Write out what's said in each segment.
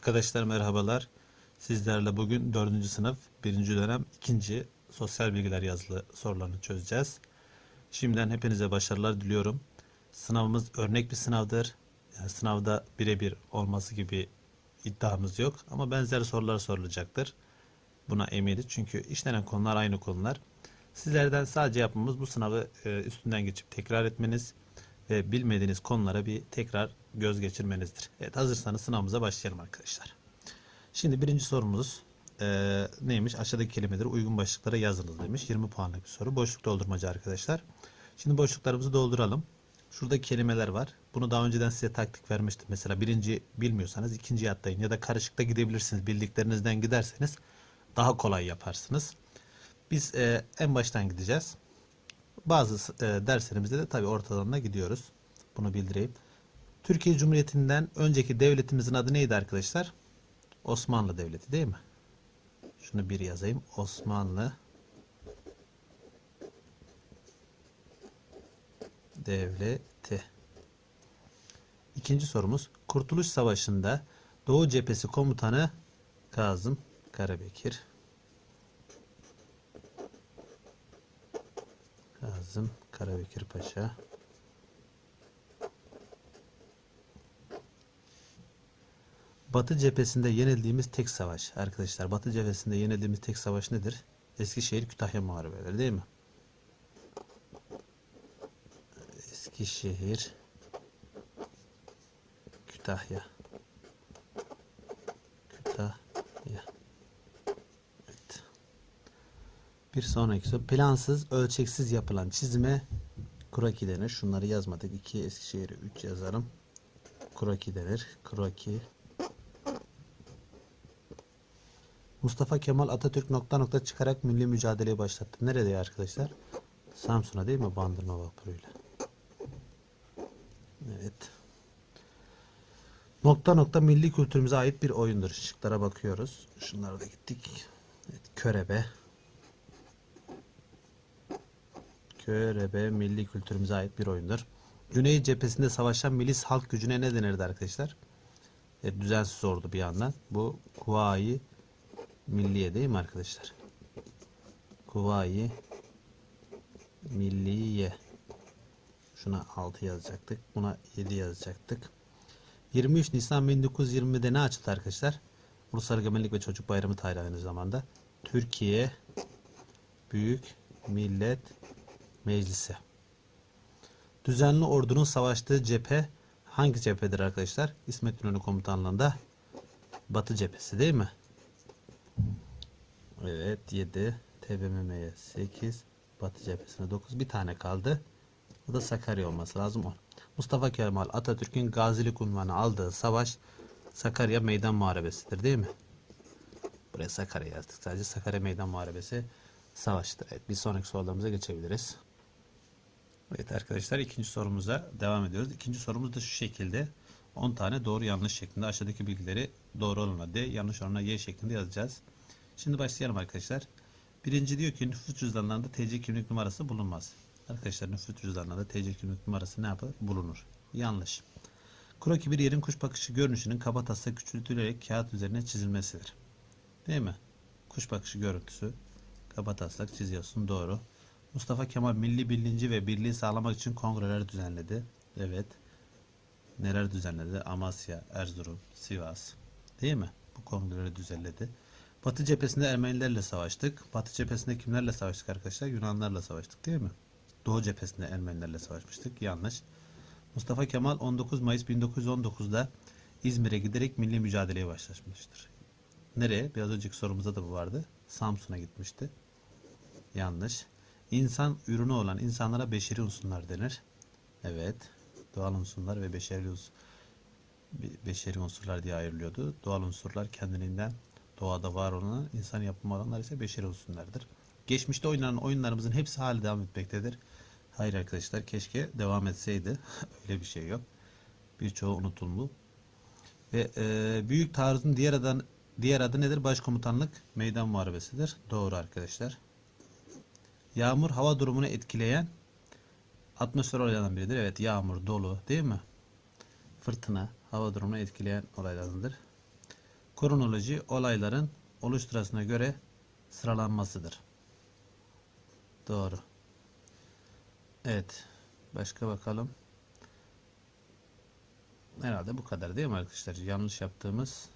Arkadaşlar merhabalar. Sizlerle bugün 4. sınıf 1. dönem 2. sosyal bilgiler yazılı sorularını çözeceğiz. Şimdiden hepinize başarılar diliyorum. Sınavımız örnek bir sınavdır. Yani sınavda birebir olması gibi iddiamız yok ama benzer sorular sorulacaktır. Buna eminiz çünkü işlenen konular aynı konular. Sizlerden sadece yapmamız bu sınavı e, üstünden geçip tekrar etmeniz ve bilmediğiniz konulara bir tekrar göz geçirmenizdir. Evet hazırsanız sınavımıza başlayalım arkadaşlar. Şimdi birinci sorumuz e, neymiş? Aşağıdaki kelimeleri uygun başlıklara yazınız demiş. 20 puanlık bir soru. Boşluk doldurmacı arkadaşlar. Şimdi boşluklarımızı dolduralım. Şurada kelimeler var. Bunu daha önceden size taktik vermiştim. Mesela birinci bilmiyorsanız ikinciye atlayın ya da karışıkta gidebilirsiniz. Bildiklerinizden giderseniz daha kolay yaparsınız. Biz e, en baştan gideceğiz. Bazı e, derslerimizde de tabii ortalarına gidiyoruz. Bunu bildireyim. Türkiye Cumhuriyeti'nden önceki devletimizin adı neydi arkadaşlar? Osmanlı Devleti değil mi? Şunu bir yazayım. Osmanlı Devleti. İkinci sorumuz. Kurtuluş Savaşı'nda Doğu Cephesi Komutanı Kazım Karabekir. Kazım Karabekir Paşa. Batı cephesinde yenildiğimiz tek savaş. Arkadaşlar Batı cephesinde yenildiğimiz tek savaş nedir? Eskişehir Kütahya Muharebeleri değil mi? Eskişehir Kütahya Kütahya Evet. Bir sonraki soru. Plansız, ölçeksiz yapılan çizime kroki denir. Şunları yazmadık. 2 Eskişehir'i 3 yazarım. Kroki denir. Kroki. Mustafa Kemal Atatürk nokta nokta çıkarak milli mücadeleyi başlattı. Nerede arkadaşlar? Samsun'a değil mi? Bandırma vapuruyla. Evet. Nokta nokta milli kültürümüze ait bir oyundur. Şıklara bakıyoruz. Şunlara da gittik. Evet, körebe. Körebe milli kültürümüze ait bir oyundur. Güney cephesinde savaşan milis halk gücüne ne denirdi arkadaşlar? Evet, düzensiz ordu bir yandan. Bu Kuvayi Milliye değil mi arkadaşlar? Kuvayi Milliye. Şuna 6 yazacaktık. Buna 7 yazacaktık. 23 Nisan 1920'de ne açıldı arkadaşlar? Ulusal Egemenlik ve Çocuk Bayramı tarihi aynı zamanda. Türkiye Büyük Millet Meclisi. Düzenli ordunun savaştığı cephe hangi cephedir arkadaşlar? İsmet İnönü komutanlığında Batı cephesi değil mi? Evet 7 TBMM'ye 8 Batı cephesine 9 bir tane kaldı. O da Sakarya olması lazım 10. Mustafa Kemal Atatürk'ün gazilik unvanı aldığı savaş Sakarya Meydan Muharebesi'dir değil mi? Buraya Sakarya yazdık. Sadece Sakarya Meydan Muharebesi savaştır. Evet, bir sonraki sorularımıza geçebiliriz. Evet arkadaşlar ikinci sorumuza devam ediyoruz. İkinci sorumuz da şu şekilde. 10 tane doğru yanlış şeklinde aşağıdaki bilgileri doğru olana D, yanlış olana Y şeklinde yazacağız. Şimdi başlayalım arkadaşlar. Birinci diyor ki nüfus cüzdanlarında TC kimlik numarası bulunmaz. Arkadaşlar nüfus cüzdanlarında TC kimlik numarası ne yapar? Bulunur. Yanlış. Kroki bir yerin kuş bakışı görünüşünün kaba taslak küçültülerek kağıt üzerine çizilmesidir. Değil mi? Kuş bakışı görüntüsü kaba taslak çiziyorsun. Doğru. Mustafa Kemal milli bilinci ve birliği sağlamak için kongreler düzenledi. Evet. Neler düzenledi? Amasya, Erzurum, Sivas. Değil mi? Bu kongreleri düzenledi. Batı cephesinde Ermenilerle savaştık. Batı cephesinde kimlerle savaştık arkadaşlar? Yunanlarla savaştık değil mi? Doğu cephesinde Ermenilerle savaşmıştık. Yanlış. Mustafa Kemal 19 Mayıs 1919'da İzmir'e giderek milli mücadeleye başlamıştır. Nereye? Biraz önceki sorumuzda da bu vardı. Samsun'a gitmişti. Yanlış. İnsan ürünü olan insanlara beşeri unsurlar denir. Evet. Doğal unsurlar ve beşeri unsur, beşeri unsurlar diye ayrılıyordu. Doğal unsurlar kendiliğinden doğada var olan insan yapımı olanlar ise beşeri unsurlardır. Geçmişte oynanan oyunlarımızın hepsi hali devam etmektedir. Hayır arkadaşlar keşke devam etseydi. Öyle bir şey yok. Birçoğu unutuldu. Ve e, büyük taarruzun diğer adı, diğer adı nedir? Başkomutanlık meydan muharebesidir. Doğru arkadaşlar. Yağmur hava durumunu etkileyen atmosfer olaylardan biridir. Evet yağmur, dolu değil mi? Fırtına hava durumunu etkileyen olaylardandır. Kronoloji olayların oluş sırasına göre sıralanmasıdır. Doğru. Evet. Başka bakalım. Herhalde bu kadar değil mi arkadaşlar? Yanlış yaptığımız.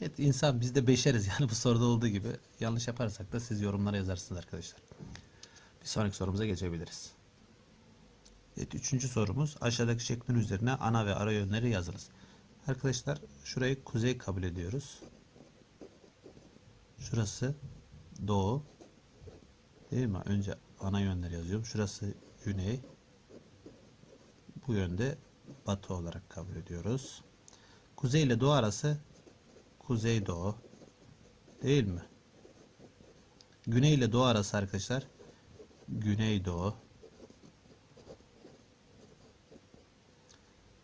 Evet insan biz de beşeriz yani bu soruda olduğu gibi. Yanlış yaparsak da siz yorumlara yazarsınız arkadaşlar. Bir sonraki sorumuza geçebiliriz. Evet üçüncü sorumuz aşağıdaki şeklin üzerine ana ve ara yönleri yazınız. Arkadaşlar şurayı kuzey kabul ediyoruz. Şurası doğu. Değil mi? Önce ana yönleri yazıyorum. Şurası güney. Bu yönde batı olarak kabul ediyoruz. Kuzey ile doğu arası kuzey doğu. Değil mi? Güney ile doğu arası arkadaşlar güney doğu.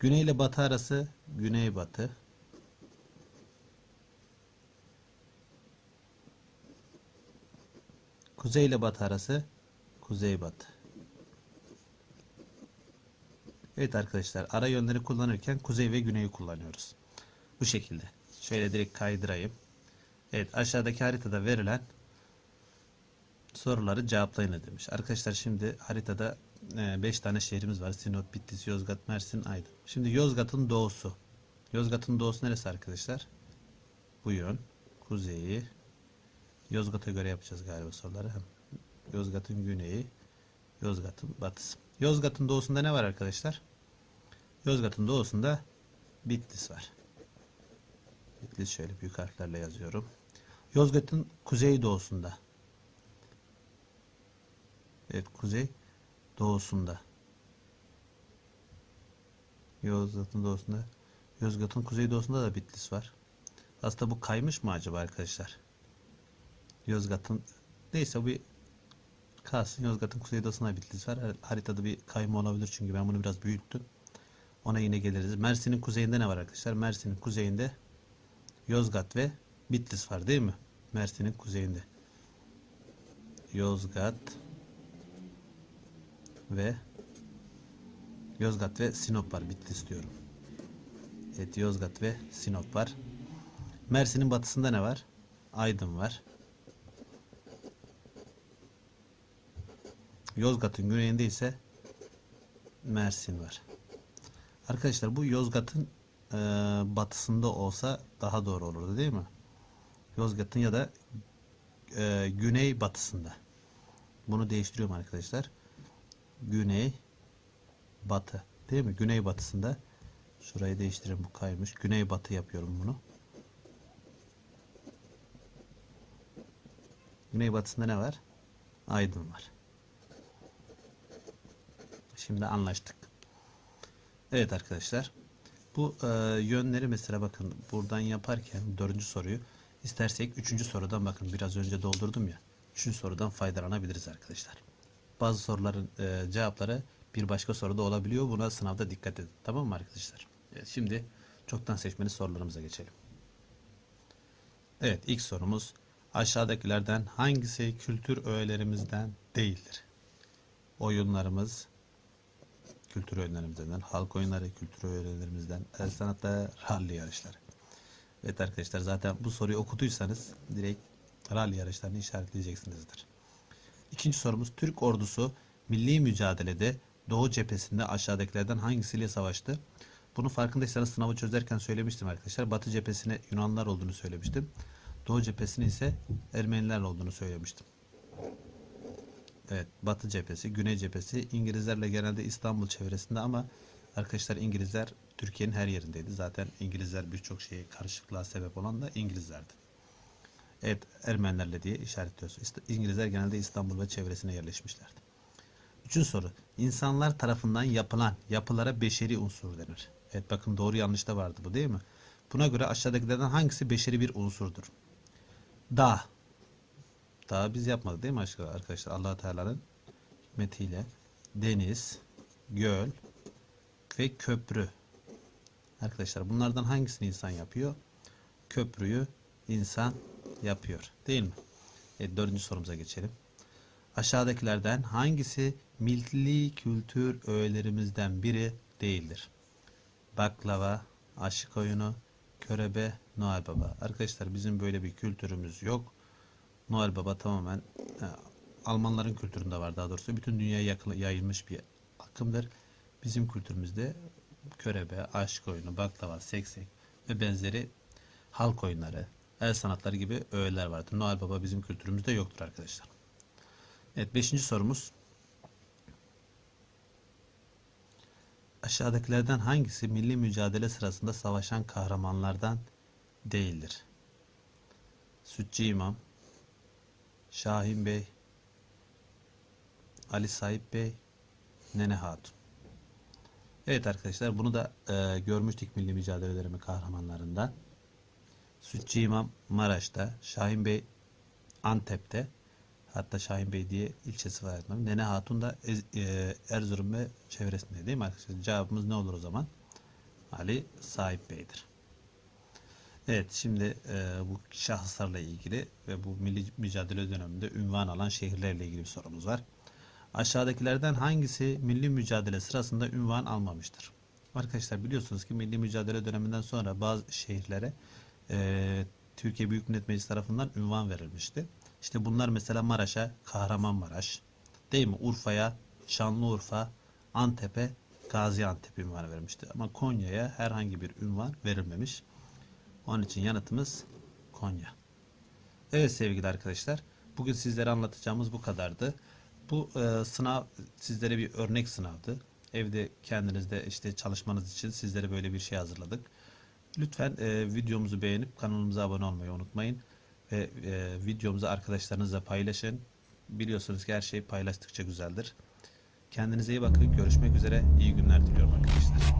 Güney ile batı arası güney batı. Kuzey ile batı arası kuzey batı. Evet arkadaşlar ara yönleri kullanırken kuzey ve güneyi kullanıyoruz. Bu şekilde. Şöyle direkt kaydırayım. Evet aşağıdaki haritada verilen soruları cevaplayın demiş. Arkadaşlar şimdi haritada 5 tane şehrimiz var. Sinop, Bitlis, Yozgat, Mersin, Aydın. Şimdi Yozgat'ın doğusu. Yozgat'ın doğusu neresi arkadaşlar? Bu yön. Kuzeyi. Yozgat'a göre yapacağız galiba soruları. Yozgat'ın güneyi. Yozgat'ın batısı. Yozgat'ın doğusunda ne var arkadaşlar? Yozgat'ın doğusunda Bitlis var. Bitlis şöyle büyük harflerle yazıyorum. Yozgat'ın kuzey doğusunda. Evet kuzey doğusunda. Yozgat'ın doğusunda. Yozgat'ın kuzey doğusunda da Bitlis var. Aslında bu kaymış mı acaba arkadaşlar? Yozgat'ın neyse bir kalsın. Yozgat'ın kuzeydoğusuna Bitlis var. Haritada bir kayma olabilir çünkü ben bunu biraz büyüttüm. Ona yine geliriz. Mersin'in kuzeyinde ne var arkadaşlar? Mersin'in kuzeyinde Yozgat ve Bitlis var değil mi? Mersin'in kuzeyinde. Yozgat ve Yozgat ve Sinop var. Bitlis diyorum. Evet Yozgat ve Sinop var. Mersin'in batısında ne var? Aydın var. Yozgat'ın güneyinde ise Mersin var. Arkadaşlar bu Yozgat'ın e, batısında olsa daha doğru olurdu değil mi? Yozgat'ın ya da e, güney batısında. Bunu değiştiriyorum arkadaşlar. Güney batı değil mi? Güney batısında. Şurayı değiştireyim bu kaymış. Güney batı yapıyorum bunu. Güney batısında ne var? Aydın var. Şimdi anlaştık. Evet arkadaşlar. Bu e, yönleri mesela bakın buradan yaparken dördüncü soruyu istersek üçüncü sorudan bakın biraz önce doldurdum ya. Üçüncü sorudan faydalanabiliriz arkadaşlar. Bazı soruların e, cevapları bir başka soruda olabiliyor. Buna sınavda dikkat edin. Tamam mı arkadaşlar? Evet, şimdi çoktan seçmeli sorularımıza geçelim. Evet ilk sorumuz aşağıdakilerden hangisi kültür öğelerimizden değildir? Oyunlarımız, kültür oyunlarımızdan, halk oyunları, kültür oyunlarımızdan, el sanatları, rally yarışları. Evet arkadaşlar zaten bu soruyu okuduysanız direkt rally yarışlarını işaretleyeceksinizdir. İkinci sorumuz Türk ordusu milli mücadelede Doğu cephesinde aşağıdakilerden hangisiyle savaştı? Bunu farkındaysanız sınavı çözerken söylemiştim arkadaşlar. Batı cephesine Yunanlılar olduğunu söylemiştim. Doğu cephesine ise Ermeniler olduğunu söylemiştim. Evet, Batı cephesi, Güney cephesi İngilizlerle genelde İstanbul çevresinde ama arkadaşlar İngilizler Türkiye'nin her yerindeydi. Zaten İngilizler birçok şeye karışıklığa sebep olan da İngilizlerdi. Evet, Ermenilerle diye işaretliyoruz. İngilizler genelde İstanbul ve çevresine yerleşmişlerdi. Üçüncü soru. İnsanlar tarafından yapılan yapılara beşeri unsur denir. Evet bakın doğru yanlış da vardı bu değil mi? Buna göre aşağıdakilerden hangisi beşeri bir unsurdur? Dağ. Dağ biz yapmadık değil mi arkadaşlar? allah Teala'nın hikmetiyle. Deniz, göl ve köprü. Arkadaşlar bunlardan hangisini insan yapıyor? Köprüyü insan yapıyor. Değil mi? Evet, dördüncü sorumuza geçelim. Aşağıdakilerden hangisi milli kültür öğelerimizden biri değildir? Baklava, aşık oyunu, körebe, Noel Baba. Arkadaşlar bizim böyle bir kültürümüz yok. Noel Baba tamamen e, Almanların kültüründe var daha doğrusu. Bütün dünyaya yayılmış bir akımdır. Bizim kültürümüzde körebe, aşk oyunu, baklava, seksek ve benzeri halk oyunları, el sanatları gibi öğeler vardır. Noel Baba bizim kültürümüzde yoktur arkadaşlar. Evet, beşinci sorumuz. Aşağıdakilerden hangisi milli mücadele sırasında savaşan kahramanlardan değildir? Sütçü İmam, Şahin Bey, Ali Sahip Bey, Nene Hatun. Evet arkadaşlar bunu da e, görmüştük milli mücadele dönemi kahramanlarından. Sütçü İmam Maraş'ta, Şahin Bey Antep'te, hatta Şahin Bey diye ilçesi var. Nene Hatun da e, Erzurum ve çevresinde değil mi arkadaşlar? Cevabımız ne olur o zaman? Ali Sahip Bey'dir. Evet şimdi e, bu şahıslarla ilgili ve bu milli mücadele döneminde ünvan alan şehirlerle ilgili bir sorumuz var. Aşağıdakilerden hangisi milli mücadele sırasında ünvan almamıştır? Arkadaşlar biliyorsunuz ki milli mücadele döneminden sonra bazı şehirlere e, Türkiye Büyük Millet Meclisi tarafından ünvan verilmişti. İşte bunlar mesela Maraş'a Kahramanmaraş, değil mi? Urfa'ya Şanlıurfa, Antep'e Gaziantep ünvanı verilmişti. Ama Konya'ya herhangi bir ünvan verilmemiş. Onun için yanıtımız Konya. Evet sevgili arkadaşlar, bugün sizlere anlatacağımız bu kadardı. Bu e, sınav sizlere bir örnek sınavdı. Evde kendinizde işte çalışmanız için sizlere böyle bir şey hazırladık. Lütfen e, videomuzu beğenip kanalımıza abone olmayı unutmayın. Ve e, videomuzu arkadaşlarınızla paylaşın. Biliyorsunuz ki her şey paylaştıkça güzeldir. Kendinize iyi bakın. Görüşmek üzere. İyi günler diliyorum arkadaşlar.